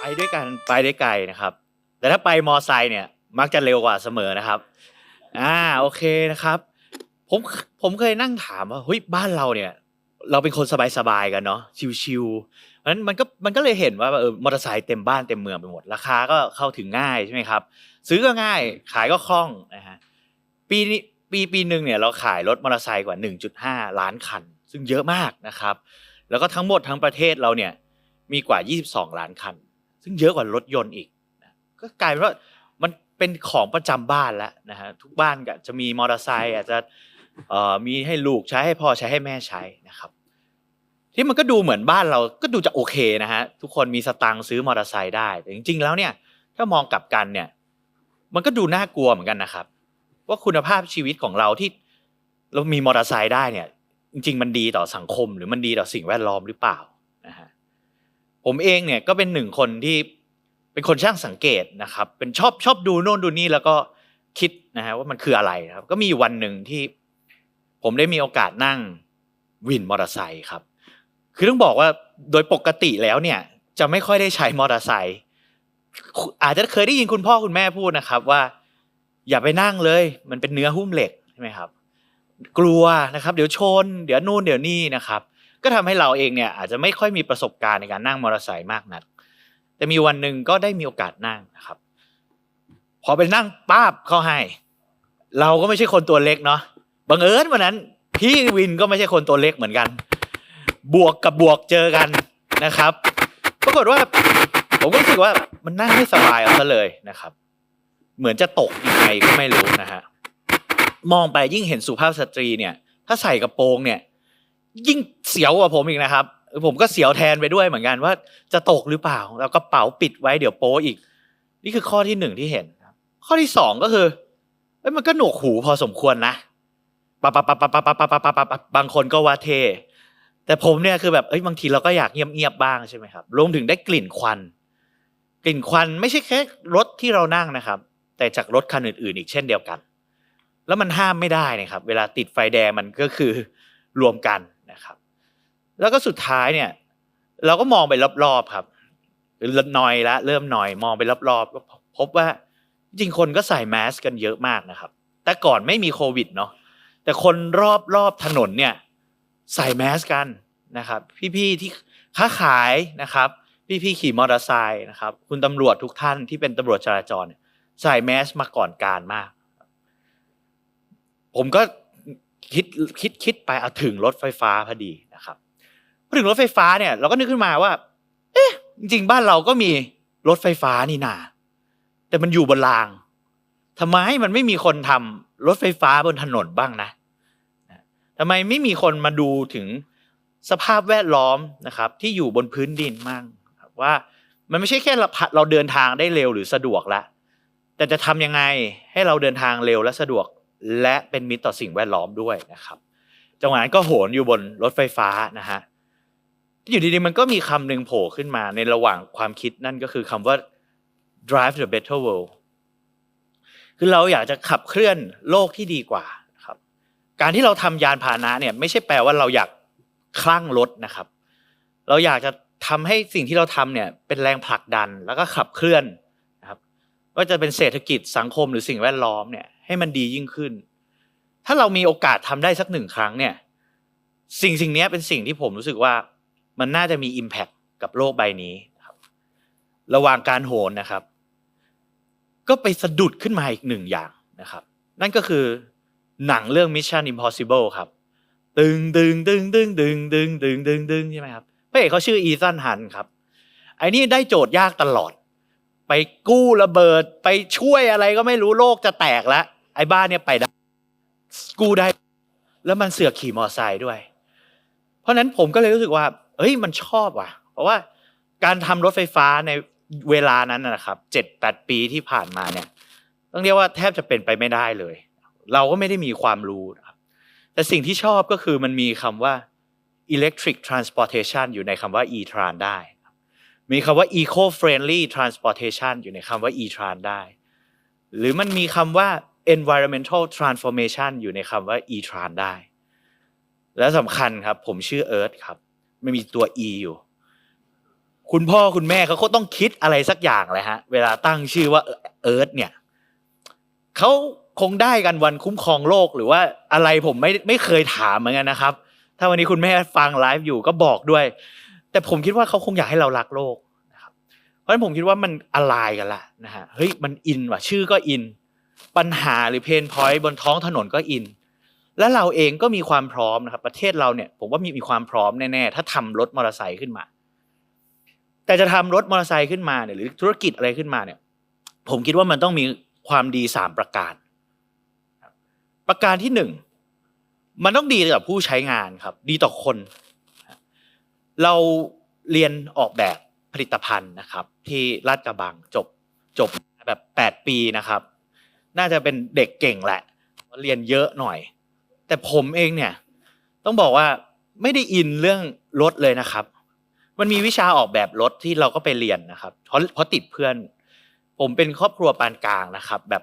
ไปด้วยกันไปได้ไกลนะครับ แต่ถ้าไปมอไซค์เนี่ย มักจะเร็วกว่าเสมอนะครับ อ่าโอเคนะครับ ผมผมเคยนั่งถามว่าเฮ้ยบ้านเราเนี่ย เราเป็นคนสบายๆกันเนาะชิวๆเพราะฉะนั้นมันก็มันก็เลยเห็นว่าเออมอเตอร์ไซค์เต็มบ้านเต็มเมืองไปหมด ราคาก็เข้าถึงง่ายใช่ไหมครับ ซื้อก็ง่ายขายก็คล่องนะฮะปีนี้ปีปีหนึ่งเนี่ยเราขายรถมอเตอร์ไซค์กว่า 1.5 ล้านคัน ซึ่งเยอะมากนะครับ แล้วก็ทั้งหมดทั้งประเทศเราเนี่ยมีกว่า 22 ล้านคัน ซึ่งเยอะกว่ารถยนต์อีกนะก็กลายเป็นว่ามันเป็นของประจำบ้านแล้วนะฮะทุกบ้านก็จะมีมอเตอร์ไซค์อาจจะมีให้ลูกใช้ให้พ่อใช้ให้แม่ใช้นะครับ ที่มันก็ดูเหมือนบ้านเราก็ดูจะโอเคนะฮะทุกคนมีสตังค์ซื้อมอเตอร์ไซค์ได้แต่จริง ๆ แล้วเนี่ย ถ้ามองกลับกันเนี่ย มันก็ดูน่ากลัวเหมือนกันนะครับ ว่าคุณภาพชีวิตของเราที่เรามีมอเตอร์ไซค์ได้เนี่ย จริง ๆ มันดีต่อสังคมหรือมันดีต่อสิ่งแวดล้อมหรือเปล่า ผมเองเนี่ยก็เป็นหนึ่งคนที่เป็นคนช่างสังเกตนะครับ เป็นชอบชอบดูโน่นดูนี่แล้วก็คิดนะฮะว่ามันคืออะไรครับ ก็มีวันหนึ่งที่ผมได้มีโอกาสนั่งวินมอเตอร์ไซค์ครับ คือต้องบอกว่าโดยปกติแล้วเนี่ยจะไม่ค่อยได้ใช้มอเตอร์ไซค์อาจจะเคยได้ยินคุณพ่อคุณแม่พูดนะครับว่า อย่าไปนั่งเลย มันเป็นเนื้อหุ้มเหล็กใช่ไหมครับ กลัวนะครับ เดี๋ยวชน เดี๋ยวนู่นเดี๋ยวนี่นะครับ ก็ทำให้เราเองเนี่ยอาจจะไม่ค่อยมีประสบการณ์ในการนั่งมอเตอร์ไซค์มากนัก แต่มีวันหนึ่งก็ได้มีโอกาสนั่งนะครับ พอไปนั่งป้าบเข้าให้ เราก็ไม่ใช่คนตัวเล็กเนาะบังเอิญวันนั้น พี่วินก็ไม่ใช่คนตัวเล็กเหมือนกัน บวกกับบวกเจอกันนะครับ ปรากฏว่า ผมก็รู้สึกว่ามันนั่งไม่สบายเอาซะเลยนะครับ เหมือนจะตกยังไงก็ไม่รู้นะฮะมองไปยิ่งเห็นสุภาพสตรีเนี่ย ถ้าใส่กระโปรงเนี่ย ยิ่งเสียวกว่าผมอีกนะครับ ผมก็เสียวแทนไปด้วยเหมือนกันว่าจะตกหรือเปล่า แล้วก็เป๋าปิดไว้เดี๋ยวโป๊อีก นี่คือข้อที่หนึ่งที่เห็นครับ ข้อที่สองก็คือเอ้ยมันก็หนวกหูพอสมควรนะปะปะปะปะปะปะปะปะปะปะบางคนก็ว่าเท แต่ผมเนี่ยคือแบบเอ้ยบางทีเราก็อยากเงียบๆบ้างใช่ไหมครับรวมถึงได้กลิ่นควัน กลิ่นควันไม่ใช่แค่รถที่เรานั่งนะครับ แต่จากรถคันอื่นๆ อีกเช่นเดียวกัน แล้วมันห้ามไม่ได้นะครับ เวลาติดไฟแดงมันก็คือรวมกัน แล้วก็สุดท้ายเนี่ย เราก็มองไปรอบๆครับนอยละเริ่มหน่อยมองไปรอบๆก็พบว่าจริงคนก็ใส่แมสกันเยอะมากนะครับ แต่ก่อนไม่มีโควิดเนาะแต่คนรอบๆถนนเนี่ยใส่แมสกันนะครับ พี่ๆที่ค้าขายนะครับ พี่ๆขี่มอเตอร์ไซค์นะครับ คุณตำรวจทุกท่านที่เป็นตำรวจจราจรใส่แมสมาก่อนการมาก ผมก็คิดคิดคิดไปเอาถึงรถไฟฟ้าพอดีนะครับ พอถึงรถไฟฟ้าเนี่ย เราก็นึกขึ้นมาว่า เอ๊ะ จริงๆบ้านเราก็มีรถไฟฟ้านี่นา แต่มันอยู่บนรางทำไมมันไม่มีคนทำรถไฟฟ้าบนถนนบ้างนะทำไมไม่มีคนมาดูถึงสภาพแวดล้อมนะครับ ที่อยู่บนพื้นดินมั่งว่ามันไม่ใช่แค่เราเราเดินทางได้เร็วหรือสะดวกละแต่จะทำยังไงให้เราเดินทางเร็วและสะดวก และเป็นมิตรต่อสิ่งแวดล้อมด้วยนะครับจังหวะนั้นก็โหนอยู่บนรถไฟฟ้านะฮะ อยู่ดีๆมันก็มีคำหนึ่งโผล่ขึ้นมาในระหว่างความคิดนั่นก็คือคำว่า drive the better world คือเราอยากจะขับเคลื่อนโลกที่ดีกว่าครับ การที่เราทำยานพาหนะเนี่ยไม่ใช่แปลว่าเราอยากคลั่งรถนะครับ เราอยากจะทำให้สิ่งที่เราทำเนี่ยเป็นแรงผลักดันแล้วก็ขับเคลื่อนนะครับว่าจะเป็นเศรษฐกิจสังคมหรือสิ่งแวดล้อมเนี่ยให้มันดียิ่งขึ้น ถ้าเรามีโอกาสทำได้สักหนึ่งครั้งเนี่ย สิ่งสิ่งนี้เป็นสิ่งที่ผมรู้สึกว่า มันน่าจะมี Impact กับโลกใบนี้ครับ ระหว่างการโหนนะครับ ก็ไปสะดุดขึ้นมาอีกหนึ่งอย่างนะครับ นั่นก็คือหนังเรื่อง Mission Impossible ครับตึงตึงตึงตึงตึงตึงตึงตึงตึงใช่ไหมครับพระเอกเขาชื่ออีซันฮันครับไอ้นี่ได้โจทย์ยากตลอด ไปกู้ระเบิดไปช่วยอะไรก็ไม่รู้โลกจะแตกแล้วไอ้บ้านเนี่ยไปได้กู้ได้ แล้วมันเสือกขี่มอไซค์ด้วย เพราะนั้นผมก็เลยรู้สึกว่า เอ้ยมันชอบว่ะ เพราะว่าการทำรถไฟฟ้าในเวลานั้นนะครับเจ็ดแปดปีที่ผ่านมาเนี่ยต้องเรียกว่าแทบจะเป็นไปไม่ได้เลย เราก็ไม่ได้มีความรู้นะครับแต่สิ่งที่ชอบก็คือมันมีคำว่า electric transportation อยู่ในคำว่า e-tran ได้ มีคำว่า eco friendly transportation อยู่ในคำว่า e-tran ได้ หรือมันมีคำว่า environmental transformation อยู่ในคำว่า e-tran ได้ และสำคัญครับ ผมชื่อเอิร์ธครับ ไม่มีตัว e อยู่ คุณพ่อคุณแม่เขาก็ต้องคิดอะไรสักอย่างเลยฮะ เวลาตั้งชื่อว่าเอิร์ธเนี่ยเขาคงได้กันวันคุ้มครองโลกหรือว่าอะไรผมไม่ไม่เคยถามเหมือนกันนะครับ ถ้าวันนี้คุณแม่ฟังไลฟ์อยู่ก็บอกด้วย แต่ผมคิดว่าเขาคงอยากให้เรารักโลกนะครับ เพราะฉะนั้นผมคิดว่ามันอะไรกันละนะฮะเฮ้ยมันอินว่ะชื่อก็อิน ปัญหาหรือเพนพอยต์บนท้องถนนก็อิน และเราเองก็มีความพร้อมนะครับ ประเทศเราเนี่ยผมว่ามีมีความพร้อมแน่ๆถ้าทำรถมอเตอร์ไซค์ขึ้นมา แต่จะทำรถมอเตอร์ไซค์ขึ้นมาเนี่ยหรือธุรกิจอะไรขึ้นมาเนี่ย ผมคิดว่ามันต้องมีความดีสามประการ ประการที่หนึ่งมันต้องดีกับผู้ใช้งานครับ ดีต่อคน เราเรียนออกแบบผลิตภัณฑ์นะครับ ที่ลาดกระบังจบจบแบบแปดปีนะครับ น่าจะเป็นเด็กเก่งแหละ เรียนเยอะหน่อย แต่ผมเองเนี่ย ต้องบอกว่าไม่ได้อินเรื่องรถเลยนะครับ มันมีวิชาออกแบบรถที่เราก็ไปเรียนนะครับเพราะเพราะติดเพื่อน ผมเป็นครอบครัวปานกลางนะครับ แบบ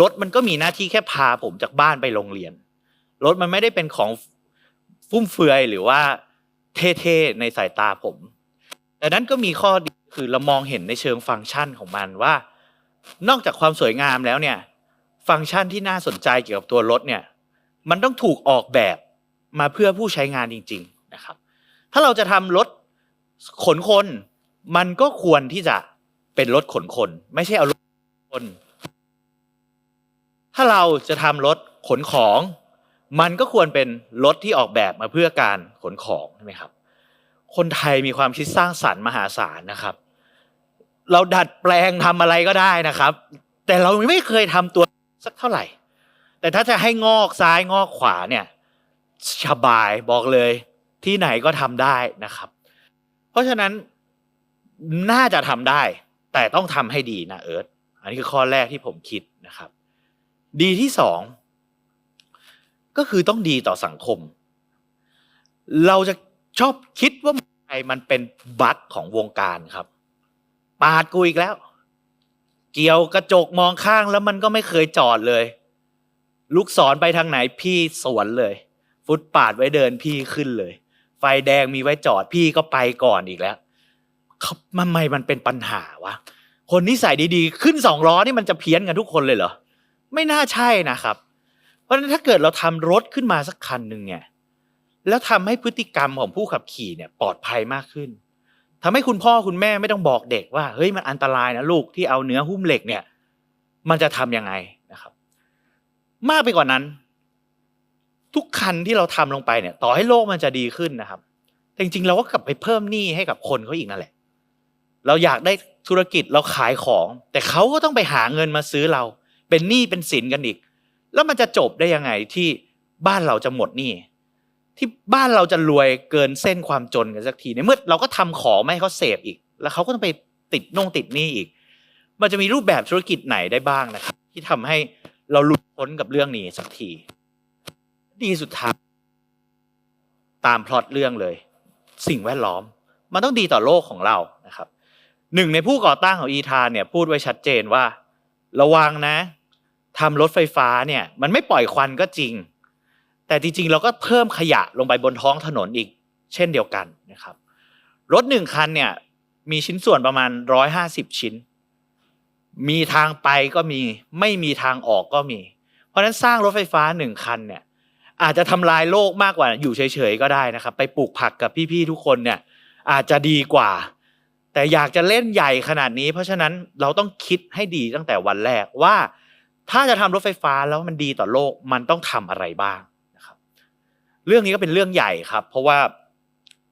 รถมันก็มีหน้าที่แค่พาผมจากบ้านไปโรงเรียนรถมันไม่ได้เป็นของฟุ่มเฟือยหรือว่าเท่ๆในสายตาผม แต่นั้นก็มีข้อดีคือเรามองเห็นในเชิงฟังก์ชันของมันว่า นอกจากความสวยงามแล้วเนี่ย ฟังก์ชันที่น่าสนใจเกี่ยวกับตัวรถเนี่ย มันต้องถูกออกแบบมาเพื่อผู้ใช้งานจริง ๆนะครับ ถ้าเราจะทำรถขนคน มันก็ควรที่จะเป็นรถขนคน ไม่ใช่เอารถขนคน ถ้าเราจะทำรถขนของ มันก็ควรเป็นรถที่ออกแบบมาเพื่อการขนของใช่ไหมครับ คนไทยมีความคิดสร้างสรรค์มหาศาลนะครับ เราดัดแปลงทำอะไรก็ได้นะครับ แต่เราไม่เคยทำตัวสักเท่าไหร่ แต่ถ้าจะให้งอกซ้ายงอกขวาเนี่ยสบายบอกเลยที่ไหนก็ทำได้นะครับ เพราะฉะนั้นน่าจะทำได้ แต่ต้องทำให้ดีนะเอิร์ธอันนี้คือข้อแรกที่ผมคิดนะครับ ดีที่สองก็คือต้องดีต่อสังคม เราจะชอบคิดว่าไอ้มันเป็นบั๊กของวงการครับ ปาดกูอีกแล้ว เกี่ยวกระจกมองข้างแล้วมันก็ไม่เคยจอดเลย ลูกศรไปทางไหนพี่สวนเลย ฟุตปาดไว้เดินพี่ขึ้นเลย ไฟแดงมีไว้จอดพี่ก็ไปก่อนอีกแล้วเขาทำไมมันเป็นปัญหาวะคนนิสัยดีๆ ขึ้นสองล้อนี่มันจะเพี้ยนกันทุกคนเลยเหรอไม่น่าใช่นะครับ เพราะฉะนั้นถ้าเกิดเราทำรถขึ้นมาสักคันหนึ่งเนี่ยแล้วทำให้พฤติกรรมของผู้ขับขี่เนี่ยปลอดภัยมากขึ้นทำให้คุณพ่อคุณแม่ไม่ต้องบอกเด็กว่าเฮ้ยมันอันตรายนะลูกที่เอาเนื้อหุ้มเหล็กเนี่ย มันจะทำยังไง มากไปกว่านั้น ทุกคันที่เราทำลงไปเนี่ย ต่อให้โลกมันจะดีขึ้นนะครับแต่จริงๆเราก็กลับไปเพิ่มหนี้ให้กับคนเขาอีกนั่นแหละ เราอยากได้ธุรกิจเราขายของ แต่เขาก็ต้องไปหาเงินมาซื้อเรา เป็นหนี้เป็นสินกันอีก แล้วมันจะจบได้ยังไงที่บ้านเราจะหมดหนี้ที่บ้านเราจะรวยเกินเส้นความจนกันสักทีในเมื่อเราก็ทำของไม่ให้เขาเสพอีก แล้วเขาก็ต้องไปติดน่งติดหนี้อีก มันจะมีรูปแบบธุรกิจไหนได้บ้างนะครับที่ทำให้ เราหลุดพ้นกับเรื่องนี้สักที ดีสุดท้ายตามพล็อตเรื่องเลย สิ่งแวดล้อม มันต้องดีต่อโลกของเรานะครับหนึ่งในผู้ก่อตั้งของอีธานเนี่ยพูดไว้ชัดเจนว่า ระวังนะทำรถไฟฟ้าเนี่ย มันไม่ปล่อยควันก็จริง แต่จริงๆ เราก็เพิ่มขยะลงไปบนท้องถนนอีก เช่นเดียวกันนะครับ รถหนึ่งคันเนี่ยมีชิ้นส่วนประมาณร้อยห้าสิบชิ้น มีทางไปก็มี ไม่มีทางออกก็มี เพราะฉะนั้นสร้างรถไฟฟ้าหนึ่งคันเนี่ย อาจจะทำลายโลกมากกว่าอยู่เฉยๆก็ได้นะครับ ไปปลูกผักกับพี่ๆทุกคนเนี่ย อาจจะดีกว่า แต่อยากจะเล่นใหญ่ขนาดนี้ เพราะฉะนั้นเราต้องคิดให้ดีตั้งแต่วันแรกว่า ถ้าจะทำรถไฟฟ้าแล้วมันดีต่อโลกมันต้องทำอะไรบ้างนะครับ เรื่องนี้ก็เป็นเรื่องใหญ่ครับ เพราะว่า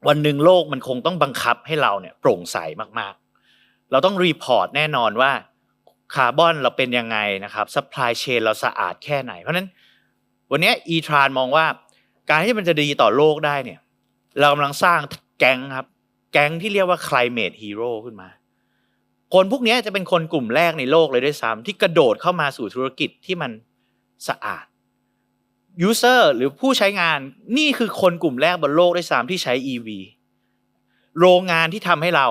วันหนึ่งโลกมันคงต้องบังคับให้เราเนี่ยโปร่งใสมากๆ เราต้องรีพอร์ตแน่นอนว่า คาร์บอนเราเป็นยังไงนะครับซัพพลายเชนเราสะอาดแค่ไหน เพราะฉะนั้นวันนี้อีทรานมองว่า การที่มันจะดีต่อโลกได้เนี่ยเรากำลังสร้างแก๊งครับ แก๊งที่เรียกว่า climate hero ขึ้นมา คนพวกนี้จะเป็นคนกลุ่มแรกในโลกเลยด้วยซ้ำที่กระโดดเข้ามาสู่ธุรกิจที่มันสะอาด user หรือผู้ใช้งานนี่คือคนกลุ่มแรกบนโลกด้วยซ้ำที่ใช้ EV โรงงานที่ทำให้เรา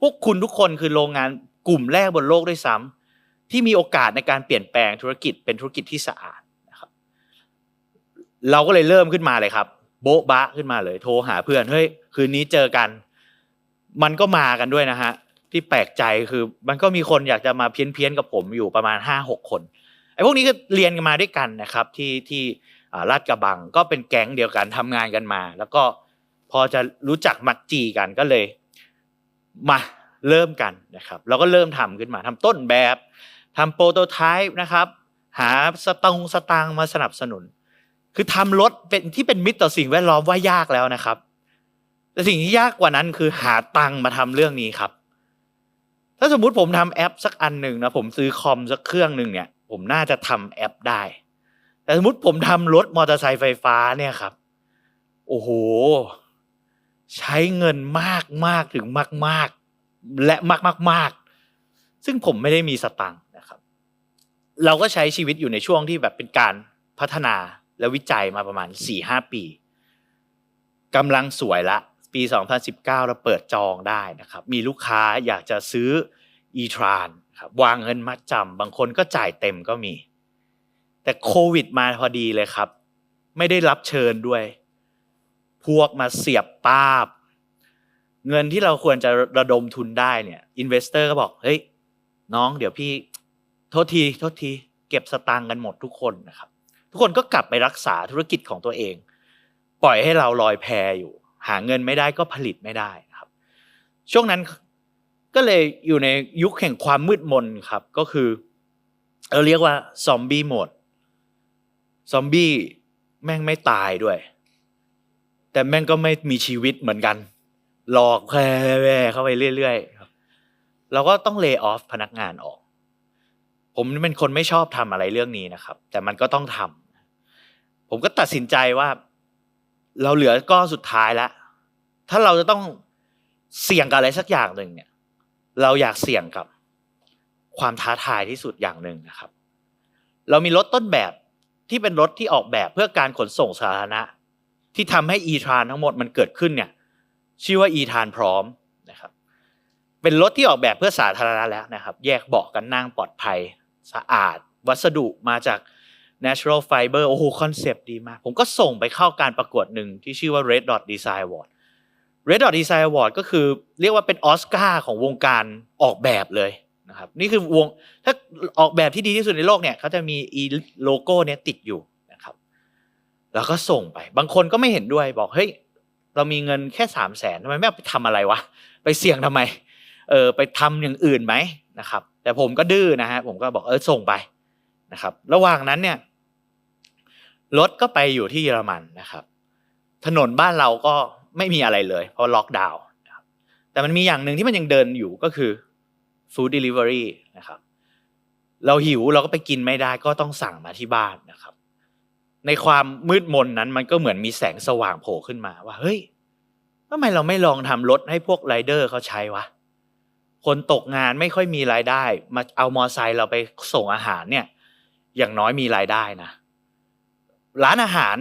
พวกคุณทุกคนคือโรงงานกลุ่มแรกบนโลกด้วยซ้ำ ที่มีโอกาสในการเปลี่ยนแปลงธุรกิจเป็นธุรกิจที่สะอาดนะครับ เราก็เลยเริ่มขึ้นมาเลยครับ โบ๊ะบะขึ้นมาเลย โทรหาเพื่อนเฮ้ยคืนนี้เจอกัน มันก็มากันด้วยนะฮะที่แปลกใจคือมันก็มีคนอยากจะมาเพี้ยนเพียนๆกับผมอยู่ประมาณห้าหกคนไอ้พวกนี้ก็เรียนกันมาด้วยกันนะครับ ที่ที่ลาดกระบังก็เป็นแก๊งเดียวกันทำงานกันมา แล้วก็พอจะรู้จักมักจีกันก็เลยมาเริ่มกันนะครับ เราก็เริ่มทำขึ้นมาทำต้นแบบ ทำโปรโตไทป์นะครับ หาสตงสตางมาสนับสนุน คือทำรถเป็นที่เป็นมิตรต่อสิ่งแวดล้อมว่ายากแล้วนะครับ แต่สิ่งที่ยากกว่านั้นคือหาตังมาทำเรื่องนี้ครับ ถ้าสมมุติผมทำแอปสักอันหนึ่งนะผมซื้อคอมสักเครื่องหนึ่งเนี่ย ผมน่าจะทำแอปได้ แต่สมมติผมทำรถมอเตอร์ไซค์ไฟฟ้าเนี่ยครับ โอ้โห ใช้เงินมากมากถึงมากมากๆและมากมากมากๆซึ่งผมไม่ได้มีสตังค์ เราก็ใช้ชีวิตอยู่ในช่วงที่แบบเป็นการพัฒนาและวิจัยมาประมาณ4-5ปีกำลังสวยละ ปี 2019 เราเปิดจองได้นะครับ มีลูกค้าอยากจะซื้อ e-tran ครับวางเงินมัดจำบางคนก็จ่ายเต็มก็มี แต่โควิดมาพอดีเลยครับ ไม่ได้รับเชิญด้วย พวกมาเสียบป้าบ เงินที่เราควรจะระดมทุนได้เนี่ยอินเวสเตอร์ก็บอก เฮ้ย น้องเดี๋ยวพี่ โทษทีโทษทีเก็บสตางค์กันหมดทุกคนนะครับ ทุกคนก็กลับไปรักษาธุรกิจของตัวเอง ปล่อยให้เราลอยแพอยู่ หาเงินไม่ได้ก็ผลิตไม่ได้นะครับ ช่วงนั้นก็เลยอยู่ในยุคแห่งความมืดมนครับก็คือเราเรียกว่าซอมบี้โหมดซอมบี้แม่งไม่ตายด้วย แต่แม่งก็ไม่มีชีวิตเหมือนกัน หลอกแพร่เข้าไปเรื่อยๆครับเราก็ต้องเล y o ออฟพนักงานออก ผมเป็นคนไม่ชอบทำอะไรเรื่องนี้นะครับ แต่มันก็ต้องทำผมก็ตัดสินใจว่า เราเหลือก้อนสุดท้ายแล้วถ้าเราจะต้องเสี่ยงกับอะไรสักอย่างหนึ่งเนี่ย เราอยากเสี่ยงกับความท้าทายที่สุดอย่างหนึ่งนะครับ เรามีรถต้นแบบที่เป็นรถที่ออกแบบเพื่อการขนส่งสาธารณะ ที่ทำให้ e-tran ทั้งหมดมันเกิดขึ้นเนี่ย ชื่อว่า e-tran พร้อมนะครับ เป็นรถที่ออกแบบเพื่อสาธารณะแล้วนะครับ แยกเบาะกันนั่งปลอดภัย สะอาด วัสดุมาจาก natural fiber โอ้โหคอนเซปต์ดีมาก ผมก็ส่งไปเข้าการประกวดหนึ่งที่ชื่อว่า Red Dot Design Award Red Dot Design Award ก็คือเรียกว่าเป็นออสการ์ของวงการออกแบบเลยนะครับนี่คือวงถ้าออกแบบที่ดีที่สุดในโลกเนี่ยเขาจะมีอีโลโก้เนี่ยติดอยู่นะครับ แล้วก็ส่งไป บางคนก็ไม่เห็นด้วยบอกเฮ้ยเรามีเงินแค่สามแสนทำไมไม่เอาไปทำอะไรวะ ไปเสี่ยงทำไม เออไปทำอย่างอื่นไหมนะครับ แต่ผมก็ดื้อนะฮะผมก็บอกเออส่งไปนะครับ ระหว่างนั้นเนี่ยรถก็ไปอยู่ที่เยอรมันนะครับ ถนนบ้านเราก็ไม่มีอะไรเลย เพราะล็อกดาวน์แต่มันมีอย่างหนึ่งที่มันยังเดินอยู่ก็คือ food delivery นะครับ เราหิวเราก็ไปกินไม่ได้ก็ต้องสั่งมาที่บ้านนะครับ ในความมืดมนนั้นมันก็เหมือนมีแสงสว่างโผล่ขึ้นมาว่าเฮ้ยทำไมเราไม่ลองทำรถให้พวกไรเดอร์เขาใช้วะ คนตกงานไม่ค่อยมีรายได้ มาเอามอไซค์เราไปส่งอาหารเนี่ย อย่างน้อยมีรายได้นะร้านอาหาร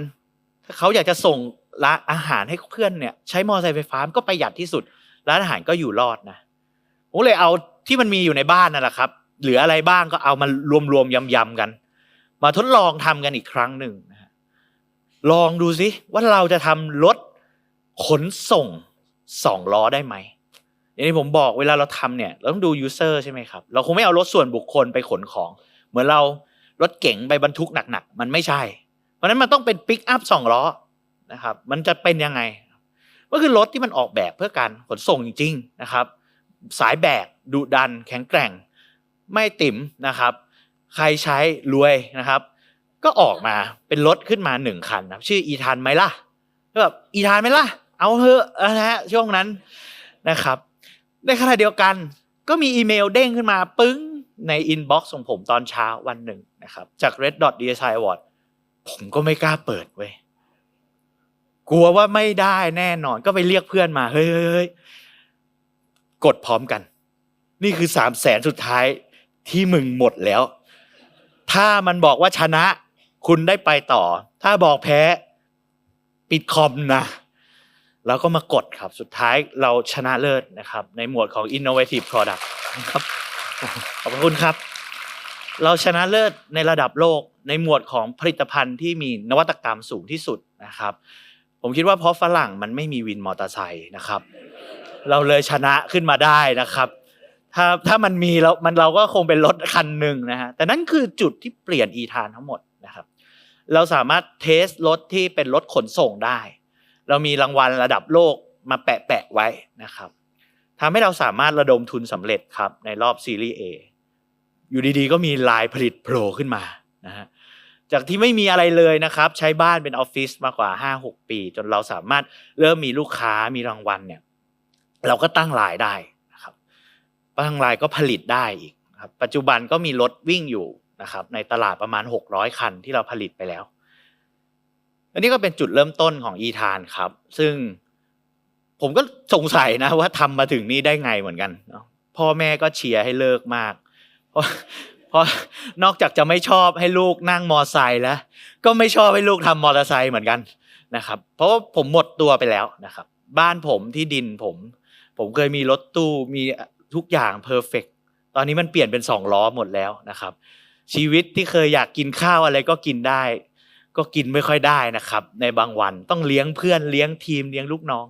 ถ้าเขาอยากจะส่งร้านอาหารให้เพื่อนเนี่ย ใช้มอไซค์ไฟฟ้าก็ประหยัดที่สุด ร้านอาหารก็อยู่รอดนะผมเลยเอาที่มันมีอยู่ในบ้านนั่นแหละครับเหลืออะไรบ้างก็เอามารวมๆยำๆกัน มาทดลองทำกันอีกครั้งหนึ่งนะลองดูสิว่าเราจะทำรถขนส่งสองล้อได้ไหม อย่างที่ผมบอกเวลาเราทำเนี่ยเราต้องดูยูเซอร์ใช่ไหมครับเราคงไม่เอารถส่วนบุคคลไปขนของ เหมือนเรารถเก๋งไปบรรทุกหนักๆมันไม่ใช่ เพราะนั้นมันต้องเป็นปิกอัพสองล้อนะครับมันจะเป็นยังไง ก็คือรถที่มันออกแบบเพื่อการขนส่งจริงๆนะครับ สายแบกดุดัน แข็งแกร่ง ไม่ติ่มนะครับ ใครใช้รวยนะครับ ก็ออกมาเป็นรถขึ้นมาหนึ่งคันนะชื่ออีทานไหมล่ะก็แบบอีทานไหมล่ะ เอาเถอะนะฮะช่วงนั้นนะครับ ในขณะเดียวกัน ก็มีอีเมลเด้งขึ้นมาปึ้งในอินบ็อกซ์ของผมตอนเช้าวันหนึ่งนะครับ จาก Red Dot DSI Award ผมก็ไม่กล้าเปิดเว้ยกลัวว่าไม่ได้แน่นอนก็ไปเรียกเพื่อนมาเฮ้ยเฮ้ยเฮ้ยกดพร้อมกัน นี่คือสามแสนสุดท้ายที่มึงหมดแล้ว ถ้ามันบอกว่าชนะ คุณได้ไปต่อ ถ้าบอกแพ้ ปิดคอมนะ แล้วก็มากดครับสุดท้ายเราชนะเลิศนะครับ ในหมวดของ innovative product นะครับขอบคุณครับ เราชนะเลิศในระดับโลกในหมวดของผลิตภัณฑ์ที่มีนวัตกรรมสูงที่สุดนะครับ ผมคิดว่าเพราะฝรั่งมันไม่มีวินมอเตอร์ไซค์นะครับ เราเลยชนะขึ้นมาได้นะครับ ถ้าถ้ามันมีแล้วมันเราก็คงเป็นรถคันหนึ่งนะฮะแต่นั่นคือจุดที่เปลี่ยนอีธานทั้งหมดนะครับ เราสามารถเทสรถที่เป็นรถขนส่งได้ เรามีรางวัลระดับโลกมาแปะแปะๆไว้นะครับทำให้เราสามารถระดมทุนสำเร็จครับในรอบซีรีส์ A อยู่ดีๆ ก็มีลายผลิตโผล่ขึ้นมานะฮะจากที่ไม่มีอะไรเลยนะครับ ใช้บ้านเป็นออฟฟิศมากกว่า 5-6 ปี จนเราสามารถเริ่มมีลูกค้ามีรางวัลเนี่ยเราก็ตั้งรายได้นะครับตั้งรายก็ผลิตได้อีกครับปัจจุบันก็มีรถวิ่งอยู่นะครับในตลาดประมาณ 600 คันที่เราผลิตไปแล้ว อันนี้ก็เป็นจุดเริ่มต้นของอีธานครับ ซึ่งผมก็สงสัยนะว่าทำมาถึงนี่ได้ไงเหมือนกันพ่อแม่ก็เชียร์ให้เลิกมาก เพราะเพราะนอกจากจะไม่ชอบให้ลูกนั่งมอไซค์แล้ว ก็ไม่ชอบให้ลูกทำมอเตอร์ไซค์เหมือนกันนะครับ เพราะว่าผมหมดตัวไปแล้วนะครับ บ้านผมที่ดินผม ผมเคยมีรถตู้มีทุกอย่างเพอร์เฟกตอนนี้มันเปลี่ยนเป็นสองล้อหมดแล้วนะครับ ชีวิตที่เคยอยากกินข้าวอะไรก็กินได้ ก็กินไม่ค่อยได้นะครับ ในบางวันต้องเลี้ยงเพื่อนเลี้ยงทีมเลี้ยงลูกน้อง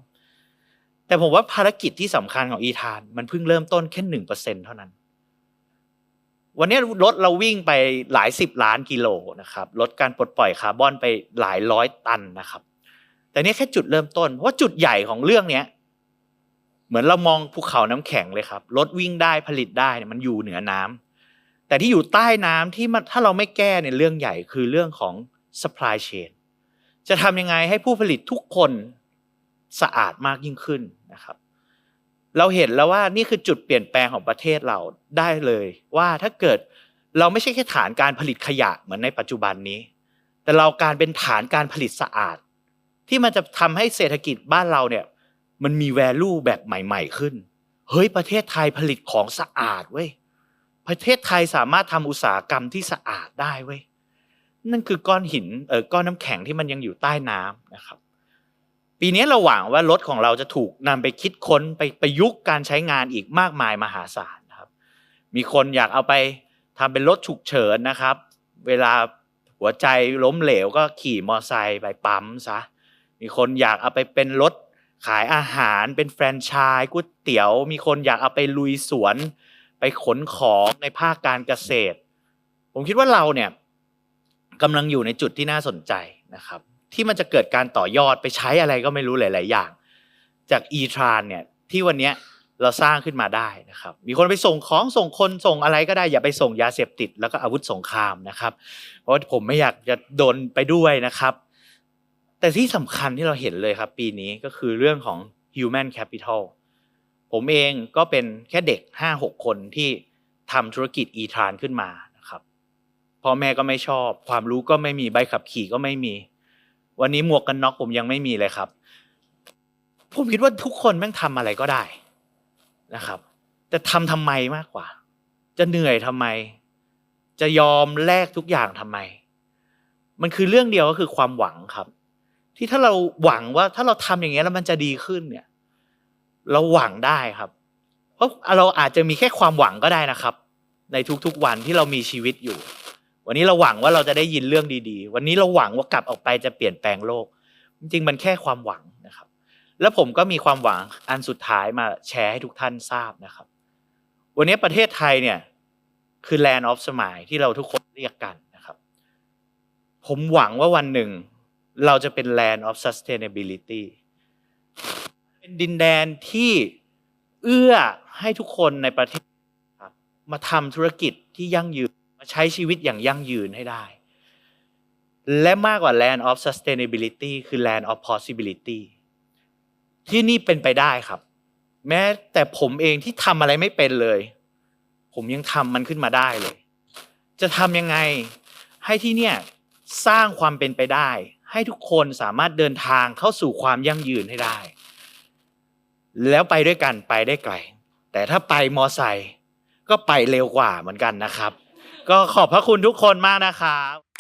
แต่ผมว่าภารกิจที่สำคัญของอีธาน มันเพิ่งเริ่มต้นแค่หนึ่งเปอร์เซ็นเท่านั้น วันนี้รถเราวิ่งไปหลายสิบล้านกิโลนะครับลดการปลดปล่อยคาร์บอนไปหลายร้อยตันนะครับ แต่นี่แค่จุดเริ่มต้น เพราะว่าจุดใหญ่ของเรื่องเนี้ยเหมือนเรามองภูเขาน้ำแข็งเลยครับรถวิ่งได้ผลิตได้เนี่ยมันอยู่เหนือน้ำแต่ที่อยู่ใต้น้ำที่มันถ้าเราไม่แก้ในยเรื่องใหญ่คือเรื่องของ supply chain จะทำยังไงให้ผู้ผลิตทุกคนสะอาดมากยิ่งขึ้นนะครับ เราเห็นแล้วว่านี่คือจุดเปลี่ยนแปลงของประเทศเราได้เลย ว่าถ้าเกิดเราไม่ใช่แค่ฐานการผลิตขยะเหมือนในปัจจุบันนี้ แต่เราการเป็นฐานการผลิตสะอาด ที่มันจะทำให้เศรษฐกิจบ้านเราเนี่ย มันมี value แบบใหม่ ๆ ขึ้น เฮ้ยประเทศไทยผลิตของสะอาดเว้ยประเทศไทยสามารถทำอุตสาหกรรมที่สะอาดได้เว้ย นั่นคือก้อนหินเออก้อนน้ำแข็งที่มันยังอยู่ใต้น้ำนะครับ ปีนี้เราหวังว่ารถของเราจะถูกนำไปคิดค้นไปประยุกต์การใช้งานอีกมากมายมหาศาลนะครับ มีคนอยากเอาไปทำเป็นรถฉุกเฉินนะครับ เวลาหัวใจล้มเหลวก็ขี่มอไซค์ไปปั๊มซะมีคนอยากเอาไปเป็นรถขายอาหารเป็นแฟรนไชส์ก๋วยเตี๋ยว มีคนอยากเอาไปลุยสวน ไปขนของในภาคการเกษตร ผมคิดว่าเราเนี่ย กำลังอยู่ในจุดที่น่าสนใจนะครับ ที่มันจะเกิดการต่อยอดไปใช้อะไรก็ไม่รู้หลาย ๆ อย่าง จาก e t r a n เนี่ยที่วันนี้เราสร้างขึ้นมาได้นะครับ มีคนไปส่งของส่งคนส่งอะไรก็ได้อย่าไปส่งยาเสพติด แล้วก็อาวุธสงครามนะครับ เพราะผมไม่อยากจะโดนไปด้วยนะครับ แต่ที่สำคัญที่เราเห็นเลยครับ ปีนี้ก็คือเรื่องของ human capital ผมเองก็เป็นแค่เด็กห้าหกคนที่ทำธุรกิจ e t r a n ขึ้นมา พ่อแม่ก็ไม่ชอบ ความรู้ก็ไม่มีใบขับขี่ก็ไม่มี วันนี้หมวกกันน็อกผมยังไม่มีเลยครับ ผมคิดว่าทุกคนแม่งทำอะไรก็ได้นะครับ แต่ทำทำไมมากกว่า จะเหนื่อยทำไม จะยอมแลกทุกอย่างทำไม มันคือเรื่องเดียวก็คือความหวังครับ ที่ถ้าเราหวังว่าถ้าเราทำอย่างเงี้ยแล้วมันจะดีขึ้นเนี่ย เราหวังได้ครับเพราะเราอาจจะมีแค่ความหวังก็ได้นะครับ ในทุกๆวันที่เรามีชีวิตอยู่ วันนี้เราหวังว่าเราจะได้ยินเรื่องดีๆ วันนี้เราหวังว่ากลับออกไปจะเปลี่ยนแปลงโลก จริงๆมันแค่ความหวังนะครับ แล้วผมก็มีความหวังอันสุดท้ายมาแชร์ให้ทุกท่านทราบนะครับ วันนี้ประเทศไทยเนี่ยคือ land of smile ที่เราทุกคนเรียกกันนะครับ ผมหวังว่าวันหนึ่ง เราจะเป็น land of sustainability เป็นดินแดนที่เอื้อให้ทุกคนในประเทศมาทำธุรกิจที่ยั่งยืน ใช้ชีวิตอย่างยั่งยืนให้ได้ และมากกว่า land of sustainability คือ land of possibility ที่นี่เป็นไปได้ครับ แม้แต่ผมเองที่ทำอะไรไม่เป็นเลย ผมยังทำมันขึ้นมาได้เลย จะทำยังไงให้ที่เนี่ยสร้างความเป็นไปได้ ให้ทุกคนสามารถเดินทางเข้าสู่ความยั่งยืนให้ได้ แล้วไปด้วยกันไปได้ไกลแต่ถ้าไปมอไซค์ก็ไปเร็วกว่าเหมือนกันนะครับ ก็ขอบพระคุณทุกคนมากนะครับ